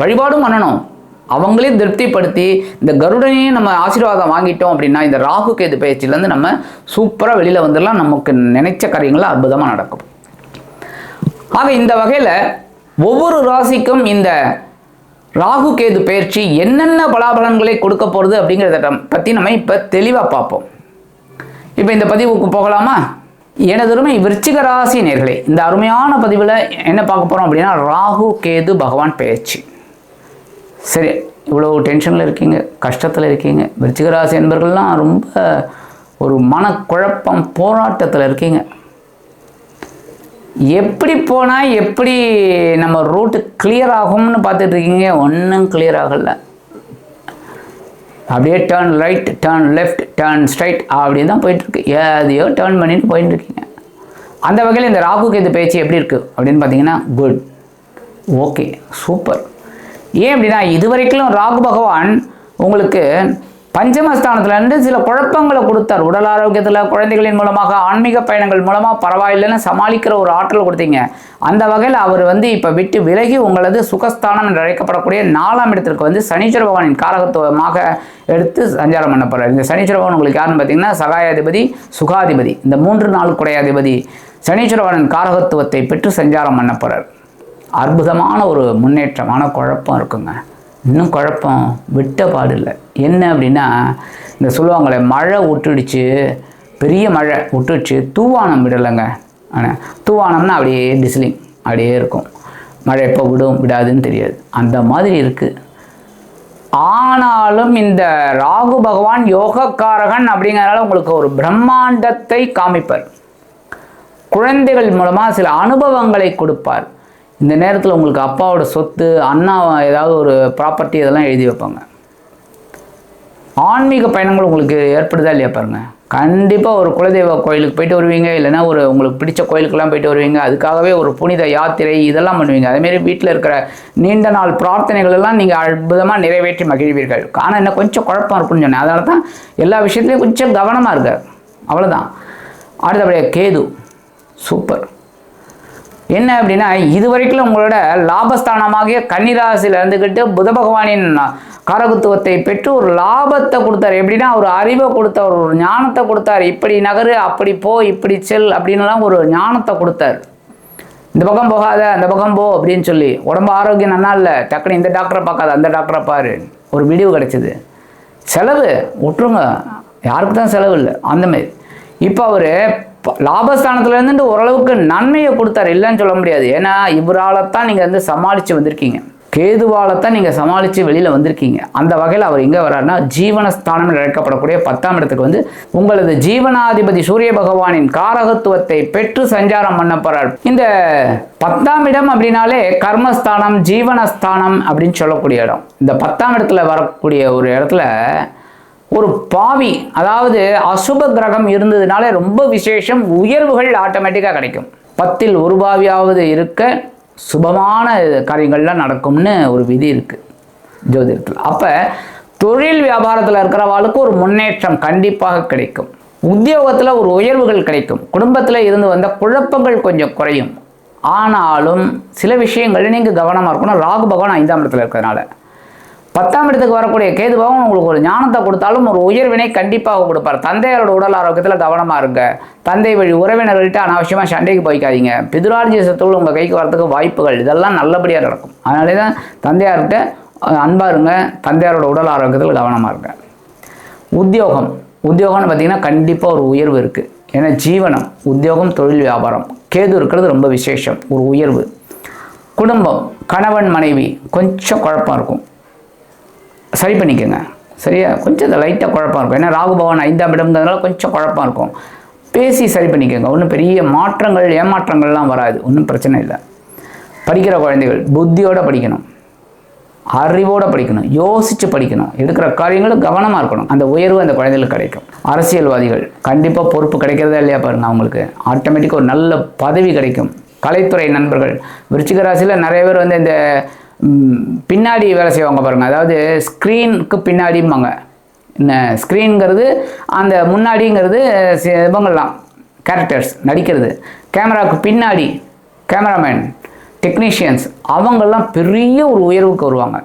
வழிபாடும் பண்ணணும். அவங்களையும் திருப்திப்படுத்தி இந்த கருடனையும் நம்ம ஆசீர்வாதம் வாங்கிட்டோம் அப்படின்னா இந்த ராகு கேது பயிற்சியிலேருந்து நம்ம சூப்பராக வெளியில் வந்துடலாம் நமக்கு நினைச்ச காரியங்கள்லாம் அற்புதமாக நடக்கும். ஆக இந்த வகையில் ஒவ்வொரு ராசிக்கும் இந்த ராகு கேது பயிற்சி என்னென்ன பலாபலன்களை கொடுக்க போகிறது அப்படிங்கிறத பற்றி நம்ம இப்போ தெளிவாக பார்ப்போம். இப்போ இந்த பதிவுக்கு போகலாமா? எனதருமை விருச்சிக ராசி நேர்களே இந்த அருமையான பதிவில் என்ன பார்க்க போகிறோம் அப்படின்னா ராகு கேது பகவான் பயிற்சி. சரி இவ்வளோ டென்ஷனில் இருக்கீங்க கஷ்டத்தில் இருக்கீங்க. விருச்சிகராசி என்பர்கள்லாம் ரொம்ப ஒரு மனக்குழப்பம் போராட்டத்தில் இருக்கீங்க. எப்படி போனால் எப்படி நம்ம ரூட்டு கிளியர் ஆகும்னு பார்த்துட்டு இருக்கீங்க? ஒன்றும் கிளியர் ஆகலை. அப்படியே turn right turn left turn straight அப்படின்னு தான் போயிட்டுருக்கு எதையோ டேர்ன் பண்ணிட்டு போயிட்டு இருக்கீங்க. அந்த வகையில் இந்த ராகுக்கு இந்த பேச்சு எப்படி இருக்குது அப்படின்னு பார்த்தீங்கன்னா குட் ஓகே சூப்பர் ஏன் அப்படின்னா இது வரைக்கும் ராகு பகவான் உங்களுக்கு பஞ்சமஸ்தானத்துலேருந்து சில குழப்பங்களை கொடுத்தார். உடல் ஆரோக்கியத்தில் குழந்தைகளின் மூலமாக ஆன்மீக பயணங்கள் மூலமாக பரவாயில்லைன்னு சமாளிக்கிற ஒரு ஆற்றல் கொடுத்தீங்க. அந்த வகையில் அவர் வந்து இப்போ விட்டு விலகி உங்களது சுகஸ்தானம் என்று அழைக்கப்படக்கூடிய நாலாம் இடத்திற்கு வந்து சனீஸ்வர பகவானின் காரகத்துவமாக எடுத்து சஞ்சாரம் பண்ண போகிறார் இந்த சனீஸ்வர பகவான் உங்களுக்கு யாருன்னு பார்த்தீங்கன்னா சகாயாதிபதி சுகாதிபதி. இந்த மூன்று நாள் குடையாதிபதி சனீஸ்வர பகவானின் காரகத்துவத்தை பெற்று சஞ்சாரம் பண்ண போகிறார் அற்புதமான ஒரு முன்னேற்றமான குழப்பம் இருக்குங்க. இன்னும் குழப்பம் விட்ட பாடு இல்லை என்ன அப்படின்னா இந்த சொல்லுவாங்களே மழை விட்டுடுச்சு பெரிய மழை விட்டுடுச்சு தூவானம் விடலைங்க. ஆனால் தூவானம்னா அப்படியே டிஸ்லிங் அப்படியே இருக்கும். மழை எப்போ விடும் விடாதுன்னு தெரியாது. அந்த மாதிரி இருக்குது ஆனாலும் இந்த ராகு பகவான் யோகக்காரகன் அப்படிங்கிறனால உங்களுக்கு ஒரு பிரம்மாண்டத்தை காமிப்பார். குழந்தைகள் மூலமாக சில அனுபவங்களை கொடுப்பார். இந்த நேரத்தில் உங்களுக்கு அப்பாவோட சொத்து அண்ணா ஏதாவது ஒரு ப்ராப்பர்ட்டி இதெல்லாம் எழுதி வைப்பாங்க. ஆன்மீக பயணங்கள் உங்களுக்கு ஏற்படுதா இல்லையா பாருங்கள் கண்டிப்பாக ஒரு குலதெய்வ கோயிலுக்கு போயிட்டு வருவீங்க இல்லைன்னா ஒரு உங்களுக்கு பிடிச்ச கோயிலுக்கெல்லாம் போயிட்டு வருவீங்க அதுக்காகவே ஒரு புனித யாத்திரை இதெல்லாம் பண்ணுவீங்க. அதேமாரி வீட்டில் இருக்கிற நீண்ட நாள் பிரார்த்தனைகள் எல்லாம் நீங்கள் அற்புதமாக நிறைவேற்றி மகிழ்வீர்கள். ஆனால் என்ன? கொஞ்சம் குழப்பம் இருக்குன்னு சொன்னேன். அதனால தான் எல்லா விஷயத்துலையும் கொஞ்சம் கவனமாக இருக்க அவ்வளோதான் அடுத்தபடியாக கேது. சூப்பர். என்ன அப்படின்னா இது வரைக்கும் உங்களோட லாபஸ்தானமாகிய கன்னிராசியில் இருந்துக்கிட்டு புத பகவானின் கரகுத்துவத்தை பெற்று ஒரு லாபத்தை கொடுத்தாரு. எப்படின்னா ஒரு அறிவை கொடுத்தார் ஒரு ஞானத்தை கொடுத்தாரு. இப்படி நகரு அப்படி போ இப்படி செல் அப்படின்னுலாம் ஒரு ஞானத்தை கொடுத்தார். இந்த பக்கம் போகாத அந்த பக்கம் போ அப்படின்னு சொல்லி. உடம்பு ஆரோக்கியம் நல்லா இல்லை. டக்குனு இந்த டாக்டரை பார்க்காத அந்த டாக்டரை பாரு. ஒரு விடிவு கிடைச்சிது. செலவு விட்டுருங்க யாருக்கு தான் செலவு இல்லை. அந்த மாதிரி. இப்போ அவர் லாபஸ்தானத்துல இருந்துட்டு ஓரளவுக்கு நன்மையை கொடுத்தாரு. இல்லைன்னு சொல்ல முடியாது. ஏன்னா இவரால் தான் நீங்கள் வந்து சமாளித்து வந்திருக்கீங்க. கேதுவால தான் நீங்கள் சமாளித்து வெளியில் வந்திருக்கீங்க. அந்த வகையில் அவர் எங்கே வர்றாருன்னா ஜீவனஸ்தானம் என்று அழைக்கப்படக்கூடிய பத்தாம் இடத்துக்கு வந்து உங்களது ஜீவனாதிபதி சூரிய பகவானின் காரகத்துவத்தை பெற்று சஞ்சாரம் பண்ண போறார். இந்த பத்தாம் இடம் அப்படின்னாலே கர்மஸ்தானம் ஜீவனஸ்தானம் அப்படின்னு சொல்லக்கூடிய இடம். இந்த பத்தாம் இடத்துல வரக்கூடிய ஒரு இடத்துல ஒரு பாவி அதாவது அசுப கிரகம் இருந்ததுனால ரொம்ப விசேஷம் உயர்வுகள் ஆட்டோமேட்டிக்காக கிடைக்கும். பத்தில் ஒரு பாவியாவது இருக்க சுபமான காரியங்கள்லாம் நடக்கும்னு ஒரு விதி இருக்குது ஜோதிடத்தில். அப்போ தொழில் வியாபாரத்தில் இருக்கிறவாளுக்கு ஒரு முன்னேற்றம் கண்டிப்பாக கிடைக்கும். உத்தியோகத்தில் ஒரு உயர்வுகள் கிடைக்கும். குடும்பத்தில் இருந்து வந்த குழப்பங்கள் கொஞ்சம் குறையும். ஆனாலும் சில விஷயங்கள் நீங்கள் கவனமாக இருக்கணும். ராகு பகவான் ஐந்தாம் இடத்துல இருக்கிறதுனால. பத்தாம் இடத்துக்கு வரக்கூடிய கேது பகவான் உங்களுக்கு ஒரு ஞானத்தை கொடுத்தாலும் ஒரு உயர்வினை கண்டிப்பாக கொடுப்பார். தந்தையாரோட உடல் ஆரோக்கியத்தில் கவனமாக இருங்க. தந்தை வழி உறவினர்கள்ட்ட அனாவசியமாக சண்டைக்கு போய்க்காதீங்க. பிதுரார்ஜிய சொத்துகள் உங்கள் கைக்கு வரத்துக்கு வாய்ப்புகள். இதெல்லாம் நல்லபடியாக நடக்கும். அதனாலே தான் தந்தையார்கிட்ட அன்பாக இருங்க. தந்தையாரோட உடல் ஆரோக்கியத்தில் கவனமாக இருங்க. உத்தியோகம். உத்தியோகம்னு பார்த்தீங்கன்னா கண்டிப்பாக ஒரு உயர்வு இருக்குது ஏன்னா ஜீவனம் உத்தியோகம் தொழில் வியாபாரம். கேது இருக்கிறது ரொம்ப விசேஷம். ஒரு உயர்வு. குடும்பம் கணவன் மனைவி கொஞ்சம் குழப்பம் இருக்கும். சரி பண்ணிக்கோங்க. சரியா? கொஞ்சம் லைட்டாக குழப்பம் இருக்கும். ஏன்னா ராகுபவன் ஐந்தாம் இடம்ங்கிறதுனால கொஞ்சம் குழப்பம் இருக்கும். பேசி சரி பண்ணிக்கோங்க. ஒன்றும் பெரிய மாற்றங்கள் ஏமாற்றங்கள்லாம் வராது. ஒன்றும் பிரச்சனை இல்லை. படிக்கிற குழந்தைகள் புத்தியோட படிக்கணும். அறிவோடு படிக்கணும். யோசித்து படிக்கணும். எடுக்கிற காரியங்களும் கவனமாக இருக்கணும். அந்த உயர்வு அந்த குழந்தைகளுக்கு கிடைக்கும். அரசியல்வாதிகள் கண்டிப்பாக பொறுப்பு கிடைக்கிறதா இல்லையா பாருங்கள் அவங்களுக்கு. ஆட்டோமேட்டிக்காக ஒரு நல்ல பதவி கிடைக்கும். கலைத்துறை நண்பர்கள். விருச்சிக ராசியில் நிறைய பேர் வந்து இந்த பின்னாடி வேலை செய்வாங்க பாருங்கள் அதாவது ஸ்க்ரீனுக்கு பின்னாடிம்பாங்க. என்ன? ஸ்க்ரீனுங்கிறது அந்த முன்னாடிங்கிறது இவங்கெல்லாம் கேரக்டர்ஸ் நடிக்கிறது. கேமராவுக்கு பின்னாடி கேமராமேன் டெக்னீஷியன்ஸ் அவங்கெல்லாம் பெரிய ஒரு உயர்வுக்கு வருவாங்க.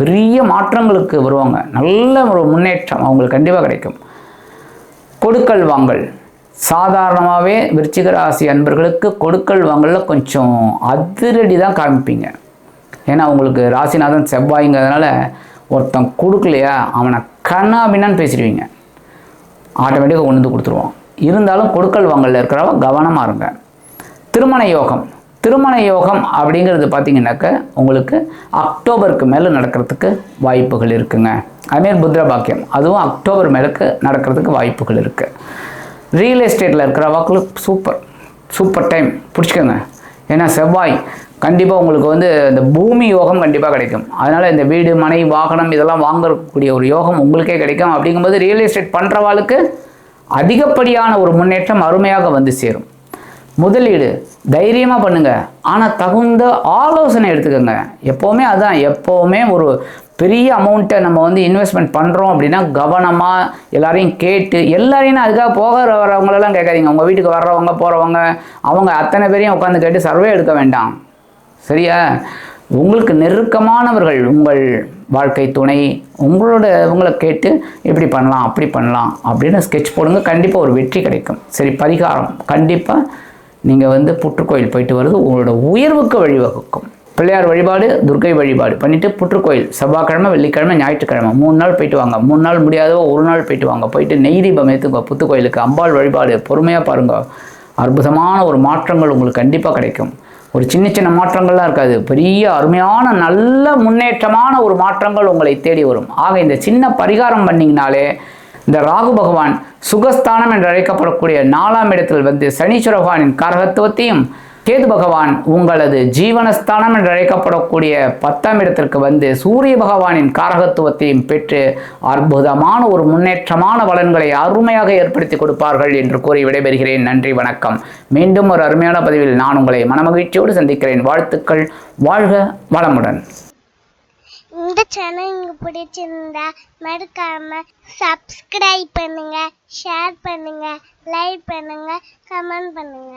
பெரிய மாற்றங்களுக்கு வருவாங்க. நல்ல ஒரு முன்னேற்றம் அவங்களுக்கு கண்டிப்பாக கிடைக்கும். கொடுக்கல் வாங்கல். சாதாரணமாகவே விருச்சிக ராசி அன்பர்களுக்கு கொடுக்கல் வாங்கலில் கொஞ்சம் அதிரடி தான் காமிப்பீங்க. ஏன்னா உங்களுக்கு ராசிநாதன் செவ்வாய்ங்கிறதுனால ஒருத்தன் கொடுக்கலையா அவனை கண்ணா பின்னான்னு பேசிடுவீங்க. ஆட்டோமேட்டிக்காக கொண்டு வந்து இருந்தாலும் கொடுக்கல் வாங்கலில் இருக்கிறவ கவனமாக இருங்க. திருமண யோகம். திருமண யோகம் அப்படிங்கிறது பார்த்தீங்கன்னாக்க உங்களுக்கு அக்டோபருக்கு மேலே நடக்கிறதுக்கு வாய்ப்புகள் இருக்குங்க. அதுமாரி புத்திர பாக்கியம் அதுவும் அக்டோபர் மேலுக்கு நடக்கிறதுக்கு வாய்ப்புகள் இருக்குது ரியல் எஸ்டேட்டில் இருக்கிற வாக்கில் சூப்பர் சூப்பர் டைம் பிடிச்சிக்கோங்க. ஏன்னா செவ்வாய் கண்டிப்பாக உங்களுக்கு வந்து இந்த பூமி யோகம் கண்டிப்பாக கிடைக்கும். அதனால் இந்த வீடு மனை வாகனம் இதெல்லாம் வாங்கக்கூடிய ஒரு யோகம் உங்களுக்கே கிடைக்கும். அப்படிங்கும்போது ரியல் எஸ்டேட் பண்ணுறவாளுக்கு அதிகப்படியான ஒரு முன்னேற்றம் அருமையாக வந்து சேரும். முதலீடு தைரியமாக பண்ணுங்கள் ஆனால் தகுந்த ஆலோசனை எடுத்துக்கோங்க. எப்போவுமே அதான் எப்போவுமே ஒரு பெரிய அமௌண்ட்டை நம்ம வந்து இன்வெஸ்ட்மெண்ட் பண்ணுறோம் அப்படின்னா கவனமாக எல்லாரையும் கேட்டு எல்லாரையும் அதுக்காக போக வரவங்களெல்லாம் கேட்காதீங்க. உங்கள் வீட்டுக்கு வர்றவங்க போகிறவங்க அவங்க அத்தனை பேரையும் உட்காந்து கேட்டு சர்வே எடுக்க வேண்டாம். சரியா? உங்களுக்கு நெருக்கமானவர்கள் உங்கள் வாழ்க்கை துணை உங்களோட உங்களை கேட்டு இப்படி பண்ணலாம் அப்படி பண்ணலாம் அப்படின்னு ஸ்கெட்ச் போடுங்க. கண்டிப்பாக ஒரு வெற்றி கிடைக்கும். சரி பரிகாரம். கண்டிப்பாக நீங்கள் வந்து புற்றுக்கோயில் போயிட்டு வர்றது உங்களோட உயர்வுக்கு வழிவகுக்கும். பிள்ளையார் வழிபாடு துர்க்கை வழிபாடு பண்ணிவிட்டு புற்றுக்கோயில் செவ்வாய்க்கிழமை வெள்ளிக்கிழமை ஞாயிற்றுக்கிழமை. மூணு நாள் போயிட்டு வாங்க. மூணு நாள் முடியாதவோ ஒரு நாள் போயிட்டு வாங்க. போயிட்டு நெய் தீபம் ஏற்றுங்க புத்துக்கோயிலுக்கு அம்பாள் வழிபாடு. பொறுமையாக பாருங்க. அற்புதமான ஒரு மாற்றங்கள் உங்களுக்கு கண்டிப்பாக கிடைக்கும். ஒரு சின்ன சின்ன மாற்றங்கள்லாம் இருக்காது. பெரிய அருமையான நல்ல முன்னேற்றமான ஒரு மாற்றங்கள் உங்களை தேடி வரும். ஆக இந்த சின்ன பரிகாரம் பண்ணிங்கனாலே இந்த ராகு பகவான் சுகஸ்தானம் என்று அழைக்கப்படக்கூடிய நாலாம் இடத்தில் வந்து சனீஸ்வர பகவானின் காரகத்துவத்தையும் கேது பகவான் உங்களது ஜீவனஸ்தானம் என்று அழைக்கப்படக்கூடிய பத்தாம் இடத்திற்கு வந்து சூரிய பகவானின் காரகத்துவத்தையும் பெற்று அற்புதமான ஒரு முன்னேற்றமான பலன்களை அருமையாக ஏற்படுத்தி கொடுப்பார்கள் என்று கூறி விடைபெறுகிறேன். நன்றி வணக்கம். மீண்டும் ஒரு அருமையான பதிவில் நான் உங்களை மனமகிழ்ச்சியோடு சந்திக்கிறேன். வாழ்த்துக்கள். வாழ்க வளமுடன். இந்த சேனல் உங்களுக்கு பிடிச்சிருந்தா மறக்காம சப்ஸ்கிரைப் பண்ணுங்க ஷேர் பண்ணுங்க லைக் பண்ணுங்க கமெண்ட் பண்ணுங்க.